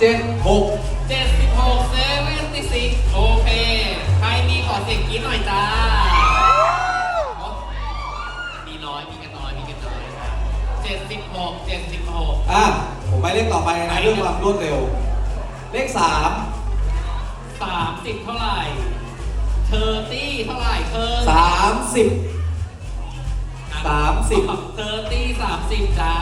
เจ็ดหก76 76โอเค ใครมีขอเสียงกรี๊ดหน่อยจ้า มีน้อย มีกันน้อย มีกันน้อยครับ76 76 อะ ผมไปเลขต่อไปนะ เรื่องความรวดเร็ว เลขสาม30 เท่าไหร่เทอร์ตี้เท่าไหร่เธอสามสิบสามสิบเทอร์ตี้สามสิบจ้า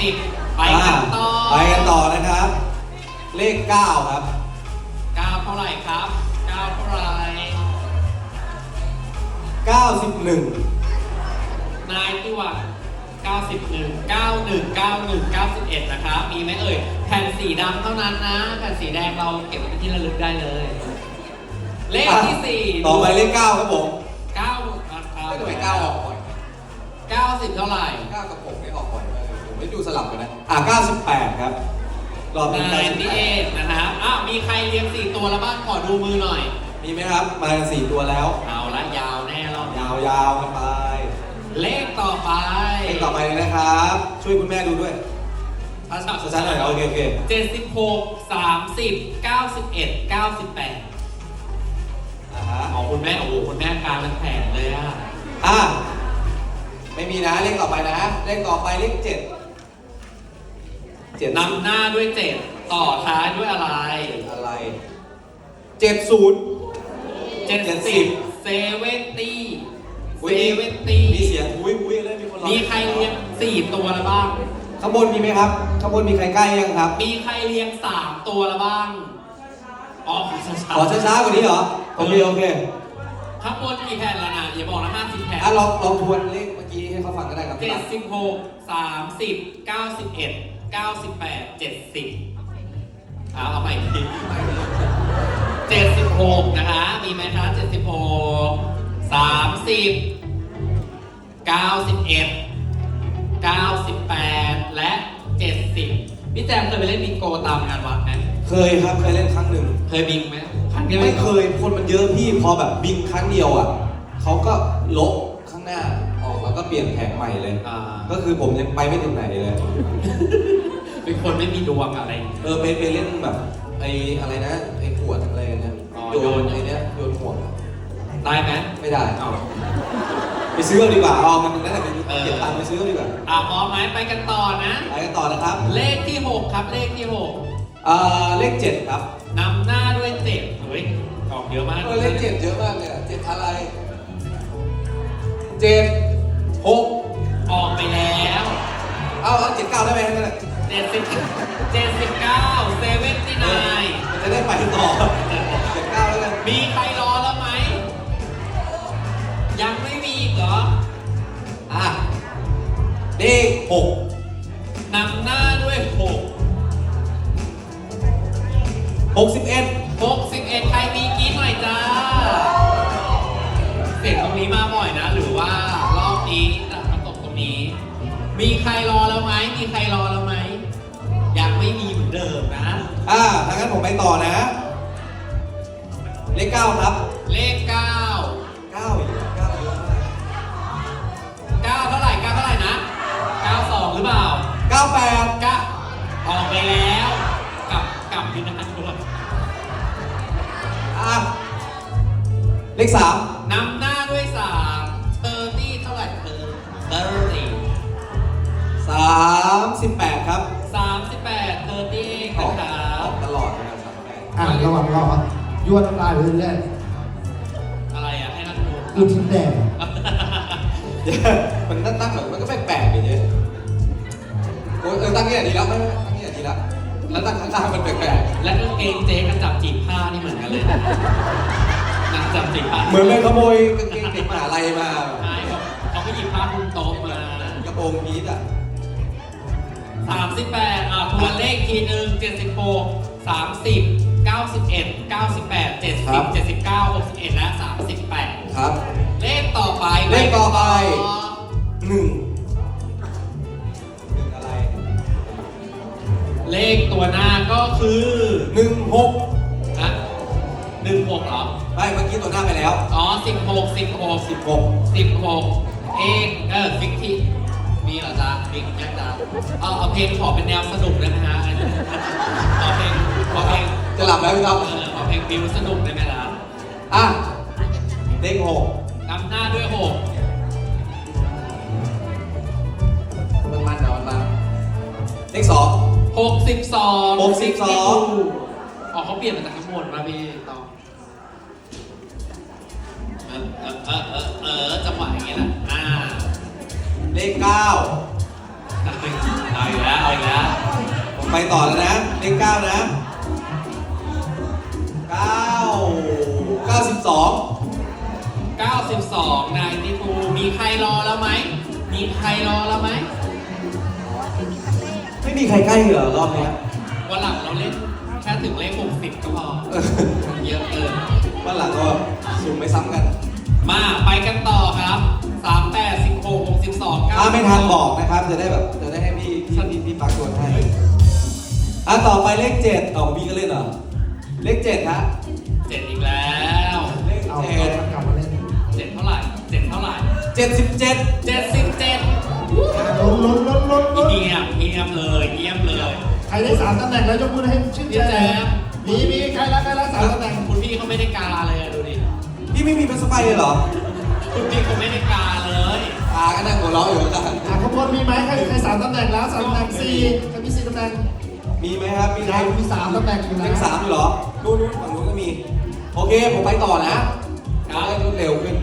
30ไปกันต่อไปกันต่อนะครับ เลขเก้าครับ 9 เท่าไหร่ครับ 9 เท่าไหร่เก้าสิบหนึ่งนายที่ว่า91 91 91 91 นะครับ มีไหมเอ่ย แผ่นสีดำเท่านั้นนะ แผ่นสีแดงเราเก็บไว้เป็นที่ระลึกได้เลย เลขที่สี่ต่อไปเลขเก้าครับผมเก้าอะไม่ทำไมเก้าออกบ่อยเก้าสิบเท่าไหร่เก้ากับหกไม่ออกบ่อยมากเลยผม ไม่ดูสลับกันนะ อะเก้าสิบแปดครับรอบนี้นาเก้ายสิบนี่แปเอดงนะครับอ้าวมีใครเลี้ยงสี่ตัวแล้วบ้างขอดูมือหน่อย มีไหมครับ มากันสี่ตัวแล้ว เอาละยาวแน่รอบนี้ยาวๆกันไปเลขต่อไปเลขต่อไปเลยนะครับ ช่วยคุณแม่ดูด้วยภาษาชัดๆหน่อยโอเคโอเค เจ็ดสิบหกสามสิบเก้าสิบเอ็ดเก้าสิบแปดอ่าฮะอ๋อคุณแม่โอ้โหคุณแม่การเป็นแผนเลยอะอะ ไม่มีนะ เลขต่อไปนะ เลขต่อไปเลขเจ็ด เจ็ดนำหน้าด้วยเจ็ดต่อท้ายด้วยอะไรอะไรเจ็ดศูนย์ เจ็ดเจ็ดสิสิบบเซเว่นตี้อุ๊เซยเว่นตี้มีเสียงอุ้ยอุ้ยเลยมีคนร้องมีใครเลี้ยงสี่ตัวแล้วบ้าง ข้างบนมีไหมครับข้างบนมีใครใกล้ยังครับ มีใครเลี้ยงสามตัวแล้วบ้าง อ๋อขอช้าๆขอช้าๆกว่านี้เหรอโอเคโอเคข้างบนกี่แผ่นแล้วนะอย่าบอกนะห้าสิบแผ่นอะลองลองทวนเลขเมื่อกี้ให้เขาฟังก็ได้ครับเจ็ดสิบหกสามสิบเก้าสิบเอ็ด เก้าสิบแปดเจ็ดสิบเอาเอาใหม่อีกทีเจ็ดสิบหกนะคะ มีไหมคะเจ็ดสิบหกสามสิบเก้าสิบเอ็ดเก้าสิบแปดและเจ็ดสิบพี่แจมเคยไปเล่นบิงโกตามงานวัดไหมเคยครับเคยเล่นครั้งหนึ่งเคยบิงไหมครั้งเดียวไม่องเคยคนมันเยอะพี่พอแบบบินครั้งเดียวอะเขาก็ลบข้างหน้าออกแล้วก็เปลี่ยนแผงใหม่เลยอ่าก็คือผมยังไปไม่ถึงไหนเลย เป็นคนไม่มีดวงอะไรอย่างเงี้ย เออไปไปเล่นแบบไอ้อะไรนะไอ้ขวดอะไรนะอ๋อโยโยน นไอ้เนี้ยโยนห่วงอะได้ไหมไม่ได้เอา ไปซื้อเอาดีกว่าเอามันนั่นแหละไปเออ เก็บตังค์ไปซื้อเอาดีกว่าอะพร้อมไหมไปกันต่อนะ ไปกันต่อนะครับเลขที่ 6 ครับเลขที่ เอ่อเลขเจ็ดครับ6นำหน้าด้วยเจ็ดเฮ้ยออกเยอะมากเออเลขเจ็ดเยอะมากเลยอะเจ็ดอะไรเจ็ดหก เจ็ดสิบเจ็ดสิบเก้าเซเว่นที่นายมันจะได้ไปต่อเจ็ดเก้าแล้วกันมีใครรอแล้วไหม ยังไม่มีอีกเหรอ อะเลขหกนำหน้าด้วยหกหกสิบเอ็ดหกสิบเอ็ดใครมีกรีดหน่อยจ้า เสียงตรงนี้มาบ่อยนะ หรือว่ารอบนี้จะมาตกตรงนี้ มีใครรอแล้วไหมมีใครรอแล้ว อ่าถ้างั้นผมไปต่อนะ เลขเก้าครับเลขเก้าเก้าอีกเก้าเยอะมากเก้าเท่าไหร่เก้าเท่าไหร่นะเก้าสองหรือเปล่าเก้าแปดเก้าออกไปแล้วกลับกลับที่นั่นด้วยอะเลขสามนำหน้าด้วยสามเทอร์ตี้เท่าไหร่เธอเทอร์ตี้สามสิบแปดครับสามสิบแปดเทอร์ตี้ออกนะครั อะระหว่างรอยั่วน้ำลายไปเรื่อยอะไรอะให้นักดูๆดูทิมแดงมันตั้งตั้งแบบมันก็แปลกๆไปเยอะโอ้ยเออตั้งเนี่ยดีแล้วไม่ไม่ตั้งเนี่ยดีแล้วแล้วตั้งข้างๆมันแปลกและกางเกงเจ๊กับจับจีบผ้านี่เหมือนกันเลยนะนักจับจีบผ้าๆเหมือนไปขโมยกางเกงเด็กมหาลัยมาใช่เขาเขาไปหยิบผ้าคลุมโต๊ะมากระโปรงพีทอะสามสิบแปดอะทวนเลขทีหนึ่งเจ็ ดสิบหกสามสิบเก้าสิบเอ็ดเก้าสิบแปดเจ็ดสิบเจ็ดสิบเก้าหกสิบเอ็ดและสามสิบแปดครับ เลขต่อไปเลขต่อไป หนึ่งหนึ่งอะไรเลขตัวหน้าก็คือหนึ่งหกฮะหนึ่งหกเหรอ ไม่เมื่อกี้ตัวหน้าไปแล้ว อ๋อสิบหกสิบหกสิบหกสิบหกเอกเออฟิกทีมีเหรอจ๊ะมียังจ๊ะเอาเอาเพลงขอเป็นแนวสนุกได้ไหมฮะขอเพลงขอเพลง จะหลับแล้วพี่ท็อปเออขอเพลงบิวสนุกได้ไหมล่ะอะเลขหกนำหน้าด้วยหกมันมันเดี๋ยวมันมาเลขสองหกสิบสองหกสิบสองอ๋อเขาเปลี่ยนมาจากข้างบนมาพี่ต่อเออเออเออเออเออจังหวะอย่างเงี้ยแหละอ่าเลขเก้าเอาอีกแล้วเอาอีกแล้วผมไปต่อแล้วนะเลขเก้านะ เก้าเก้าสิบสอง92 นายนิทูมีใครรอแล้วไหม มีใครรอแล้วไหม ไม่มีใครใกล้เหรอรอบเนี้ยวันหลังเราเล่นแค่ถึงเลข60 ก็พอเออเยอะเกิน วันหลังก็สุ่มไม่ซ้ำกันมาไปกันต่อครับ 38 16 62ถ้าไม่ทันบอกนะครับ จะได้แบบจะได้ให้พี่พี่พี่พี่ฟังตัวให้อะต่อไปเลขเจ็ดเอาพี่ก็เล่นเหรอ เลขเจ็ดฮะเจ็ดอีกแล้วเลขเอาเจ็ดกลับมาเล่นเจ็ดเท่าไหร่เจ็ดเท่าไหร่เจ็ดสิบเจ็ด77ลุ้นลุ้นลุ้นลุ้นลุ้นเงียบเงียบเลยเงียบเลยใครได้สามตำแหน่งแล้วยกมือให้ชื่นใจพี่แจ๊คมีมีใครละใครละสามตำแหน่งคุณพี่เขาไม่ได้กาเลยอะดูดิพี่ไม่มีเป็นสไปเลยเหรอคุณพี่เขาไม่ได้กาเลยอาก็นั่งหัวเราะอยู่กันอะขบวนมีไหมใครใครสามตำแหน่งแล้วสามตำแหน่งสี่ใครมีสี่ตำแหน่ง มีไหมครับ มีใครยังมีสามตำแหน่งอยู่เลนะขสามอยู่เหรอนู่นนู่นฝั่งนู้นก็มี โอเค ผมไปต่อนะเอาให้รวดเร็วขึ้น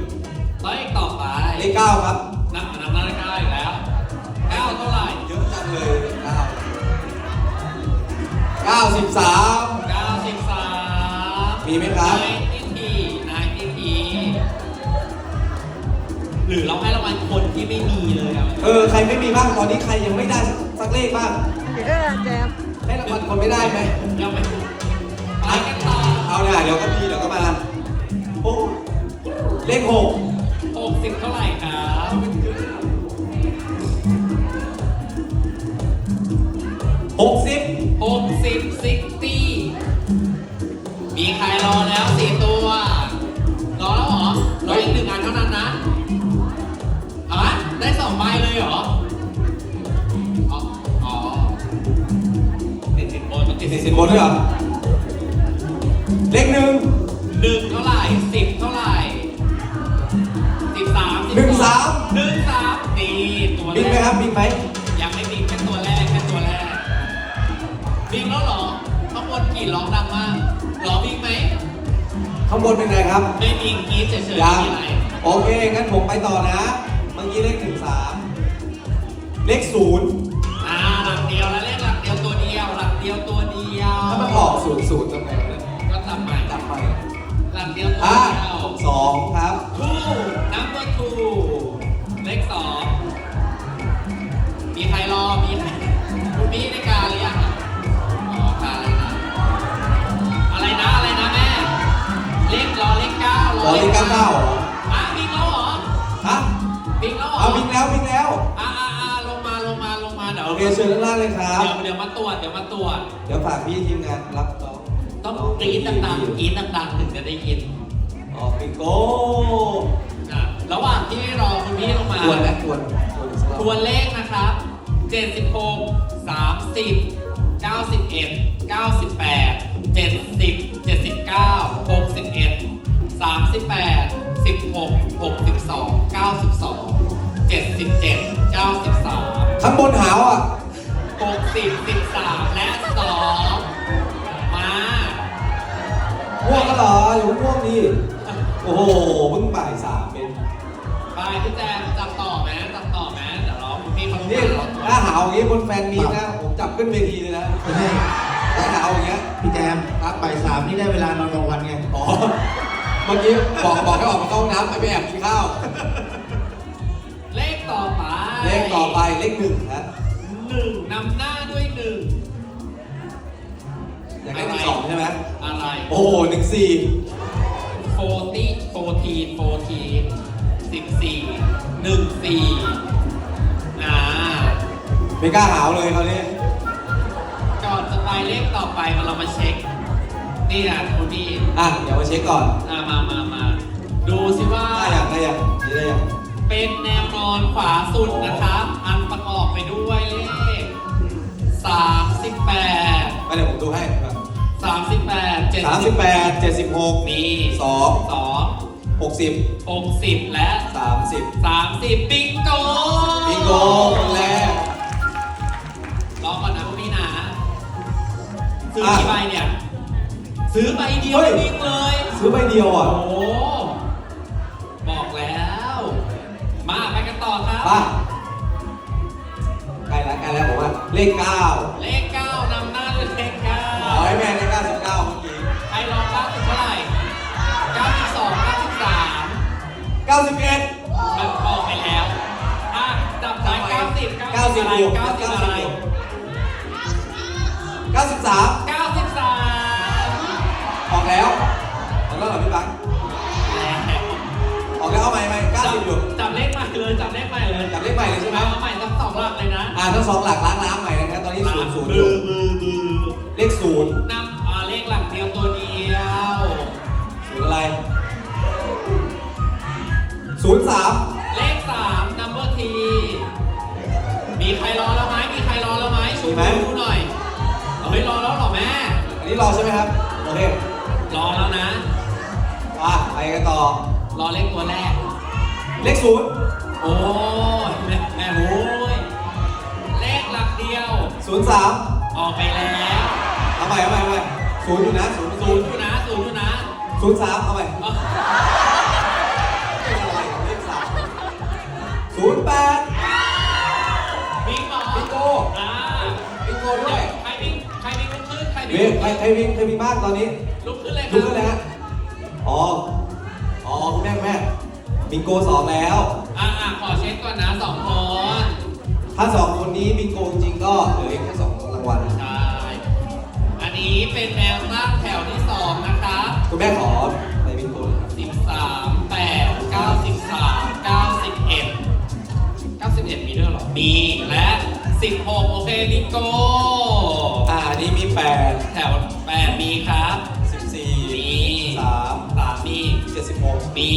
เลขต่อไปเลขเก้าครับ นับนำหน้าเลขเก้าอีกแล้วเก้าเท่าไหร่เยอะจังเลยเลขเก้าเก้าสิบสามเก้าสิบสามมีไหมครับนายทีทีนายทีทีหรือเราให้รางวัลคนที่ไม่มีเลยอะเออ ใครไม่มีบ้าง ตอนนี้ใครยังไม่ได้สักเลขบ้างเออแจม ให้รางวัลคนไม่ได้ไหมยังไม่ไปกันต่อเอาเนี่ยเดี๋ยวก็มีเดี๋ยวก็มาโอ้เลขหกหกสิบเท่าไหร่ครับหกสิบหกสิบซิกตี้มีใครรอแล้วสี่ตัว รอแล้วเหรอ รออีกหนึ่งอันเท่านั้นนะอะได้สองใบเลยเหรออ๋ ต้องติติดดสินสินบนด้วยเหรอ เลขหนึ่งหนึ่งเท่าไหร่สิบเท่าไหร่สิบสามหนึ่งสามหนึ่งสามนี่ตัวแรบิ๊กไหมกครับบิ๊กไหมยังไม่บิงแค่ตัวแรกแค่ตัวแรกบิงแล้วเหรอข้างบนกรีดร้องดังมากร้องบิงไหมข้างบนเป็นไงครับไม่บิงกรีดเฉยๆยังที่ไหนโอเคงั้นผมไปต่อนะ เมื่อกี้เลขหนึ่งสามเลขศูนย์ ยวถ้ามันออกศูนย์ศูนย์ทำไงวะเนี่ยก็ทำใหม่จำไปหลักเดียวตัวอะเดียวสองครับ ทูนัมเบอร์ทูเลขสองมีใครรอ มีใครคุณพี่ได้การหรือยังอะอ๋อการแล้วนะ อะไรนะ อะไรนะแม่ เลขรอเลขเก้ารอเลขเก้า ยวโอเคเชิญด้านล่างเลยครับ เดี๋ยวเดี๋ยวมาตรวจเดี๋ยวมาตรวจเดี๋ยวฝากพี่ทีมงานรับน้องต้องกรี๊ดดังๆกรี๊ดดังๆถึงจะได้ยินออกปิโก้อะระหว่างที่รอคุณพี่ลงมา ทวนนะทวนทวนอีกสักรอบทวนเลขนะครับ 76 30 91 98 70 79 61 38 16 62 92 77 93 ข้างบนหาวอะ60 13และ2มาง่วงก็เหรออยู่ง่วงดีโอ้โหเพิ่งบ่ายสามเป็นไปพี่แจมจับต่อไหมจับต่อไหมเดี๋ยวรอคุณพี่เขาลงนี่มาเราตรวถ้าจหาวอย่างงี้บนแฟนมีตนะผมจับขึ้นเวทีเลยนะไม่ใช่ถ้าหาวอย่างเงี้ยพี่แจมครับบ่ายสามนี่ได้เวลานอนกลางวันไง อ๋อเมื่อกี้บอกบอกให้ออกมาเข้าห้องน้ำไปแอบกินข้าวเลขต่อไป เลขต่อไปเลขหนึ่งฮะหนึ่งนำหน้าด้วยหนึ่งอยากได้หนึ่งสองใช่ไหมอะไรโอ้โหหนึ่งสี่โฟตี้โฟทีโฟทีสิบสี่หนึ่งสี่อ่าไม่กล้าหาวเลยเขาวนี้ก่อนจะไปเลขต่อไปมาเรามาเช็ค นี่นะคุณพี่อะเดี๋ยวมาเช็คก่อน อ่ามามามาดูสิว่าได้ยังได้ยังนี่ได้ยัง เป็นแนวนอนขวาสุดนะครับอันประกสามสิบแปดไม่เดี๋ยวผมดูให้สามสิบแปดเจ็ดสามสิบแปดเจ็ดสิบหกมีสองสองหกสิบหกสิบและ สามสิบสามสิบบิงโกบิงโกคนแรก รอก่อนนะพวกพี่นะ ซื้ออะกี่ใบเนี่ย ซื้อใบเดียวเฮ้ยบิงเลย ซื้อใบเดียวอะ โอ้โห ป้าใกล้แล้วใกล้แล้วผมว่าเลขเก้าเลขเก้านำหน้าด้วยเลขเก้าเอาให้แม่เลขเก้า สองหลักล้างล้างใหม่นะครับตอนนี้ศูนย์ศูนย์อบืยู่อบือบือเลขศูนย์นำอ่าเลขหลักเดียวตัวเดียวศูนย์อะไรศูนย์สามเลขสาม number T มีใครรอแล้วไหมมีใครรอแล้วไหมชูมือดูหน่อยเอาไม่รอแล้วเหรอแม่อันนี้รอใช่ไหมครับโอเครอแล้วนะอะไปกันต่อรอเลขตัวแรกเลขศูนย์โอ้ย ศูนย์สามออกไปแล้วเอาใหม่เอาใหม่เอาใหม่ศูนย์อยู่นะศูนย์ศูศูนนย์ย์อยู่นะศูนย์อยู่นะศูนย์สามเอาใหม่เอาอะไรเลขสามศูนย์แปดบิงเหรอบิงโกอ่าบิงโกด้วยใครบิงใครบิงลุกขึ้นใครบิเว้ยงใครใครวิ่งใครวิ่งบ้างตอนนี้ลุกขึ้นเลยคดูรับกันเลยฮะอ๋ออ๋อคุณแม่คุณแม่บิงโกสองแล้ว อ่าอ่าขอเช็คก่อนนะสองคน ถ้าสองคนนี้บิงโกจริงๆก็เหลืออีกแค่สองรางวัลใช่ อันนี้เป็นแนวตั้งแถวที่สองนะครับคุณแม่ขอในบิงโกเลยครับสิบสามแปดเก้าสิบสามเก้าสิบเอ็ดเก้าสิบเอ็ดมีด้วยเหรอ มีและสิบหกโอเคบิงโกอ่าอันนี้มีแปดแถวแปดมีครับ สิบสี่มีสามสามมีเจ็ดสิบหกมี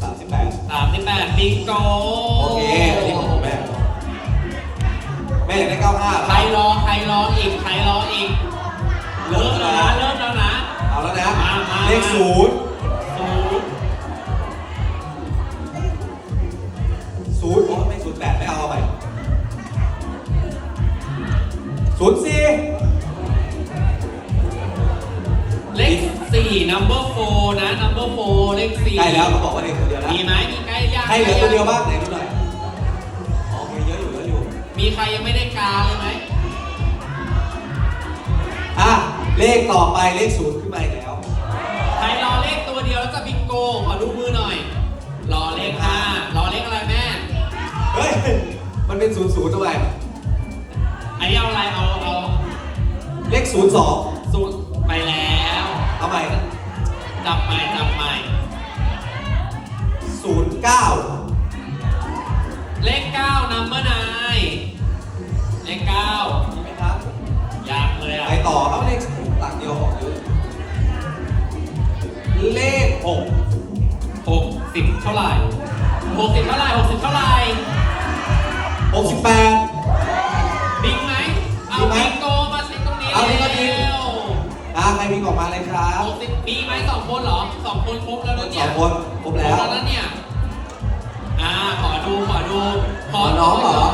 สามสิบแปดสามสิบแปดบิงโกโอเคอันนี้ของแม่แม่ อยากได้เก้าห้าใครรอใครรออีกใครรออีกเริ่มแล้วนะเริ่มแล้วนะ เอาแล้วนะ มามา เลขศูนย์ศูนย์ศูนย์โอ้ไม่ศูนย์แปดไม่เอาเอาใหม่ศูนย์สี่เลขสี่ number four นะ number four เลขสี่ใกล้แล้วเขาบอกว่าเลขตัวเดียวนะมีไหมมีใกล้ยังให้เหลือตัวเดียวบ้างไหนดู ใครยังไม่ได้กาเลยไหมอะ เลขต่อไปเลขศูนย์ขึ้นมาอีกแล้วใครรอเลขตัวเดียวแล้วจะบิงโกขอดูมือหน่อย รอเลขห้ารอเลขอะไรแม่ เฮ้ย มันเป็นศูนย์ศูนย์ทำไมอันนี้เอาอะไรเอาเอาเลขศูนย์สองสูตรไปแล้วเอาใหม่จับใหม่จับใหม่ศูนย์เก้าเลขเก้า number nine เลขเก้ามีไหมครับ ยากเลยอะ ไปต่อครับเลขหลักเดียวออกเยอะเลขหกหกสิบเท่าไหร่หกสิบเท่าไหร่หกสิบเท่าไหร่หกสิบแปด บิงไหม เอาบิงไหมบิงโกมาเช็คตรงนี้เอาบิงก็บิงเร็วอะใครมีออกมาเลยครับหกสิบมีไหมสองคนเหรอสองคนครบแล้วนะสเนี่อยงคนครบแล้ว ครบแล้วเนี่ย อ่า ขอดู ขอดู ขอน้องเหรอโอ้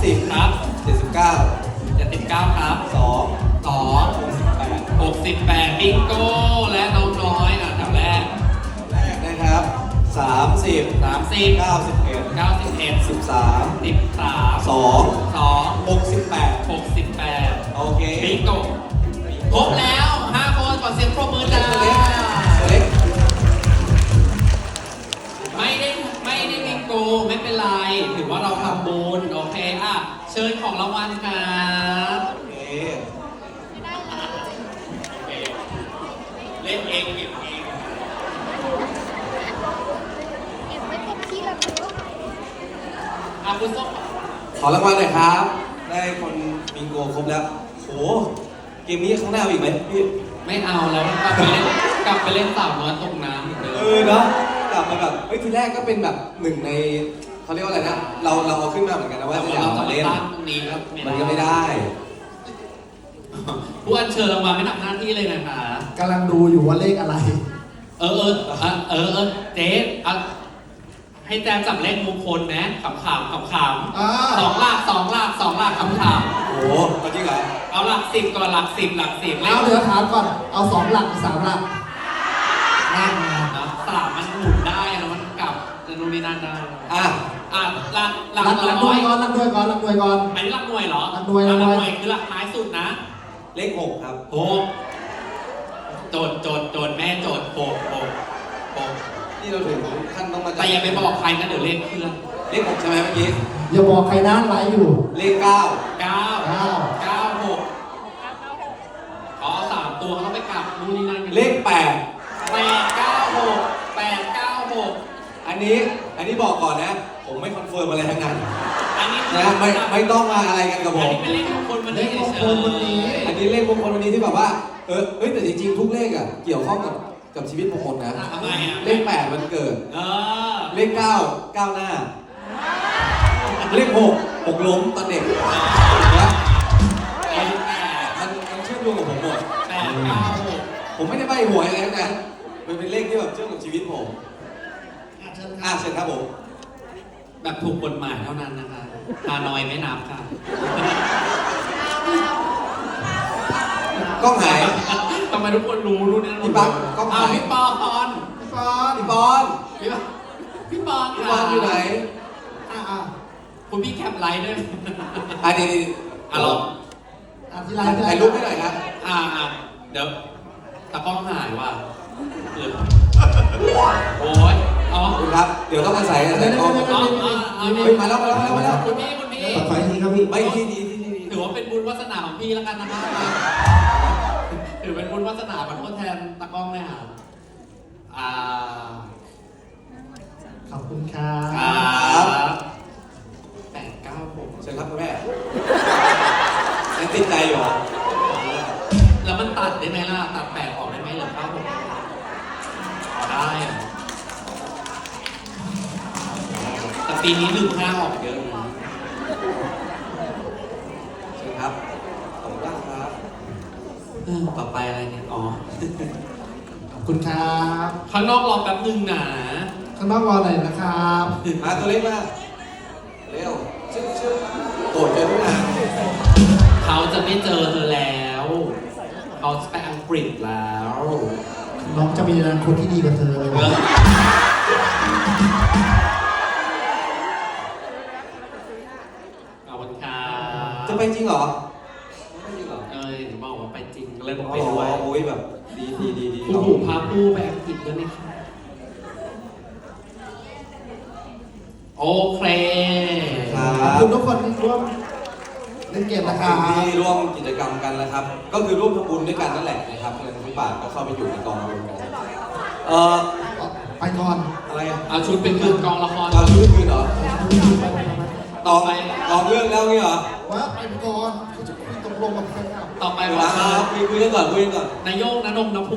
สามสิบครับเจ็ดสิบเก้าเจ็ดสิบเก้าครับสองสองหกสิบแปดหกสิบแปดบิงโก้และน้องน้อยอะแถวแรกแรกนะครับสามสิบสามสิบเก้าสิบเอ็ดเก้าสิบเอ็ดสิบสามสิบสามสองสองหกสิบแปดหกสิบแปดโอเคบิงโก้ครบแล้วห้าคนขอเสียงปรบมือจ้าตัวเล็กตัวเล็กไม่ได้ไม่ได้บิงโกไม่เป็นไร ถือว่าเราทำบุญโอเคอะเชิญของรางวัลครับโอเคไม่ได้เลยโอเคเล่นเองเก็บเองเก็บไว้เป็นที่ระลึกอะคุณขอรางวัลหน่อยครับ ได้คนบิงโกครบแล้วโหเกมนี้ข้างหน้ามีอีกไหมพี่ไม่เอาแล้วกลับไปเล่นกลับไปเล่นสาวน้อยตกน้ำเหมือนเดิมเออเนาะกลับมาแบบเฮ้ยทีแรกก็เป็นแบบหนึ่งใน เขาเรียกว่าอะไรนะ เราเราเอาขึ้นมาเหมือนกันนะว่าแต่จะว่าอยากเราจะมามาเล่นตั้งตรงนี้ก็มันก็ไม่ได้ผู้อัญเชิญรางวัลไม่ทำหน้าที่เลยนะคะ กำลังดูอยู่ว่าเลขอะไร เออเออเออเออเออเจ๊เอาให้แจมจับเลขมงคลนะขำขำขำขอ่าำสองหลักสองหลักสองหลักขำขโอ้โหจริงเหรอำเอาหลักสิบก่อนหลักสิบหลักสิบเลขเอาเดี๋ยวถามก่อน เอาสองหลักหรือสามหลักนั่นไง นะสามมันหมุนได้นะมันกลับจะนู่นนี่นั่นได้อะอะ หลักหลักหลักหลักหน่ร้อวยยก่อนหลักหน่วยก่อนหลักหน่วยก่อน อันนี้หลักหน่วยเหรอหลักหน่วยอะหหลัลักกหน่วยหน่วยคือหลักท้ายสุดนะเลขหกครับโหโจทย์โจทย์โจทย์แม่โจทย์โหกโหกโหกนี่เราถึงขั้นต้องมาจัแต่อย่าไปบอกใครนะเดี๋ยวเลขเคลื่อนเลขหกใช่ไหมเมื่อกี้ อย่าบอกใครนะไลฟ์อยู่ เลขเก้าเก้าเก้า เก้าหกขอสามตัวเขาต้องไปกลับนู่นนี่นั่นกันเลขแปดแปดเก้าหกแปดเก้าหกอันนี้ อันนี้บอกก่อนนะผม ไม่คอนเฟิร์มอะไรทั้งนั้นอันนี้นะไม่ไม่ต้องมาอะไรกันกับผอันม นี้เป็นเลขมงคลวันเลนี้ขมงเฉคลยวันนี้ อันนี้เลขมงคลวันนี้ที่แบบว่า เออเฮ้ยแต่จริงๆทุกเลขอะเกี่ยวข้องกับกับชีวิตมงคลนะ ทำไมอะเลขแปดมันเกิด เออเลขเก้าก้าวหน้า เลขหกหกล้มตอนเด็กนะเลขแปดมันมันเชื่อมโยงกับผมหมด แปดเก้าหกผมไม่ได้ใบหวยอะไรทั้งนั้นมันเป็นเลขที่แบบเชื่อมกับชีวิตผม อะเชิญคอะรับเชิญครับผม แบบถูกกฎหมายเท่านั้นนะคะฮานอยไม่นับค่ะ กล้องหาย ทำไมทุกคนรู้รู้เนี่ยพี่ปั๊กกล้องเอาถ่ายพี่ปอนพี่ปอนพี่บอลพี่ปอนพี่ปอนพี่บอลอยู่ไหนอะอะคุณพี่แคปไลน์ด้วยอะนี่นี่อะลองอะที่ไลฟ์ที่ไลถ่ายฟ์รูปให้หน่อยครับ อ่าอ่าเดี๋ยวตากล้องหายว่ะเกิด โอ้ยอ๋อขอบคุณครับ เดี๋ยวต้องอาศัยอาศัยกล้องอ๋ออ๋ออ๋อเฮ้ยมาแล้วมาแล้วมาแล้วมาแล้วคุณพี่คุณพี่เปิดไฟทีครับพี่ไม่ที่ดีที่ดีถือว่าเป็นบุญวาสนาของพี่แล้วกันนะครับถือเป็นบุญวาสนาขอโทษแทนตากล้องเลยค่ะอ่าขอบคุณครับครับแปดเก้าหกเชิญครับคุณแม่ยังติดใจอยู่เหรอแล้วมันตัดได้ไหมล่ะตัดแปดออกได้ไหมเหลือเก้าหกอ๋อ ได้อะแต่ปีนี้ลืมห้าออกเยอะนะเชิญครับขอบคุณมากครับเออต่อไปอะไรเนี่ยอ๋อ ขอบคุณครับข้างนอกรอแป๊บนึงนะ ข้างนอกรอหน่อยนะครับมาตัวเล็กมาเร็วชึ้งชึ้งโกรธเจอทุกงานเขาจะไม่เจอเธอแล้ว เขาจะไปอังกฤษแล้ว น้องจะมีอนาคตที่ดีกว่าเธอเลยเออขอบคุณค่ะจะไปจริงเหรอไม่จริงเหรอเอ้ยบอกว่าไปจริงก็เลยต้องอ๋ไปด้วยอโอ้ยแบบดีดีดีดีผู้หูพาผู้ไปอังกฤษด้วยไหมคะโอเคครัขอบบคุณทุกคนที่ร่วม เล่นเกมขอนะบครัคุณบที่ร่วมกิจกรรมกันนะครับ ก็คือร่วมทำบุญด้วยกันนั่นแหละนะครับเงินทุกบาทก็เข้าไปอยู่ในกองบุญกันเอ่อไปก่อนอะไรอะเอาชุดเป็นคืนกองละครเราชื่อคืนเหรอไปไปไปตอบตอบเรื่องแล้วนี่เหรอว่าไปก่อนเขาจะคุยตกลงกับแฟนคลับ ต่อไปไปขอวะเชิญคุยคุยกันก่อนคุยกันก่อน นายโยงนนงนภู